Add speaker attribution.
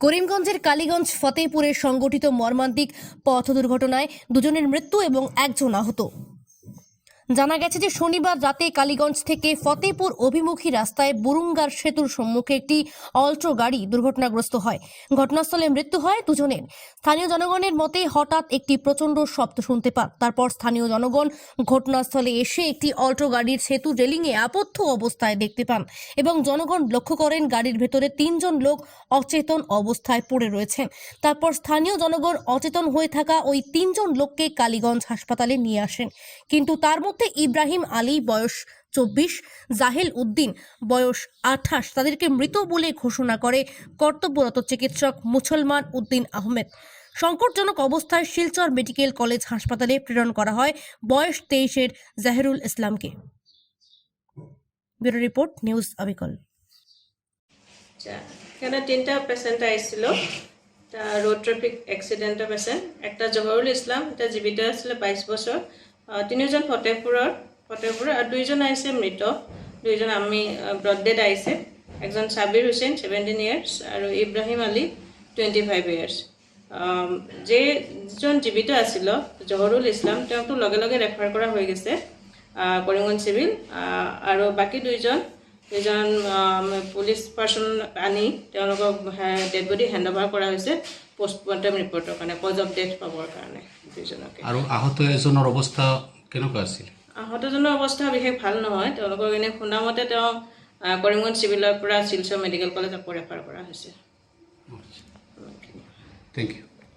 Speaker 1: করিমগঞ্জের কালীগঞ্জ ফতেপুরে সংগঠিত মর্মান্তিক পথ দুর্ঘটনায় দুজনের মৃত্যু এবং একজন আহত। জানা গেছে যে শনিবার রাতে কালীগঞ্জ থেকে ফতেপুর অভিমুখী রাস্তায় বুরুঙ্গার সেতুর সম্মুখে একটি অল্ট্রো গাড়ি দুর্ঘটনাগ্রস্ত হয়। ঘটনাস্থলে মৃত্যু হয় দুজনের। স্থানীয় জনগণের মতে হঠাৎ একটি প্রচণ্ড শব্দ শুনতে পান। তারপর স্থানীয় জনগণ ঘটনাস্থলে এসে একটি অল্ট্রো গাড়ির সেতু রেলিংয়ে আবদ্ধ অবস্থায় দেখতে পান এবং জনগণ লক্ষ্য করেন গাড়ির ভেতরে তিনজন লোক অচেতন অবস্থায় পড়ে রয়েছেন। তারপর স্থানীয় জনগণ অচেতন হয়ে থাকা ওই তিনজন লোককে কালীগঞ্জ হাসপাতালে নিয়ে আসেন। কিন্তু তার মধ্যে ইব্রাহিম আলী বয়স চব্বিশ জাহেল উদ্দিন বয়স আঠাশ। তাদেরকে মৃত বলে ঘোষণা করে কর্তব্যরত চিকিৎসক মুসলমান উদ্দিন আহমেদ। সংকটজনক অবস্থায় শিলচর মেডিকেল কলেজ হাসপাতালে প্রেরণ করা হয় বয়স তেইশের জাহেরুল ইসলামকে। ব্যুরো রিপোর্ট নিউজ অবিকল।
Speaker 2: আচ্ছা এখানে তিনটা পেশেন্ট আহিছিল। এটা রোড ট্রাফিক এক্সিডেণ্টৰ পেচেণ্ট একটা জহরুল ইসলাম এটা জীৱিত আছিলে বাইশ আহ, তিনিওজন ফতেহপুৰৰ ফতেহপুৰৰ আৰু দুইজন আহিছে মৃত। দুইজন আমি ব্ৰডডেড আহিছে। একজন ছাবিৰ হুছেইন ছেভেণ্টিন ইয়াৰ্ছ আৰু Ibrahim Ali twenty five years যিজন জীৱিত আছিল, জহৰুল ইছলাম, তেওঁকতো লগে লগে ৰেফাৰ কৰা হৈ গৈছে কৰিমগঞ্জ চিভিল আৰু বাকী দুইজন দুজন পুলিচ পাৰ্চন আনি তেওঁলোকক ডেড বডি হেণ্ড অভাৰ কৰা হৈছে পষ্টমৰ্টেম ৰিপৰ্টৰ কাৰণে কজ অফ ডেথ পাবৰ কাৰণে দুইজনকে।
Speaker 3: আৰু আহত এজনৰ অৱস্থা কেনেকুৱা আছিল?
Speaker 2: আহতজনৰ অৱস্থা বিশেষ ভাল নহয় তেওঁলোকক এনেই শুনামতে তেওঁ কৰিমগঞ্জ চিভিলৰ পৰা শিলচৰ মেডিকেল কলেজ আকৌ ৰেফাৰ কৰা হৈছে।
Speaker 3: Thank you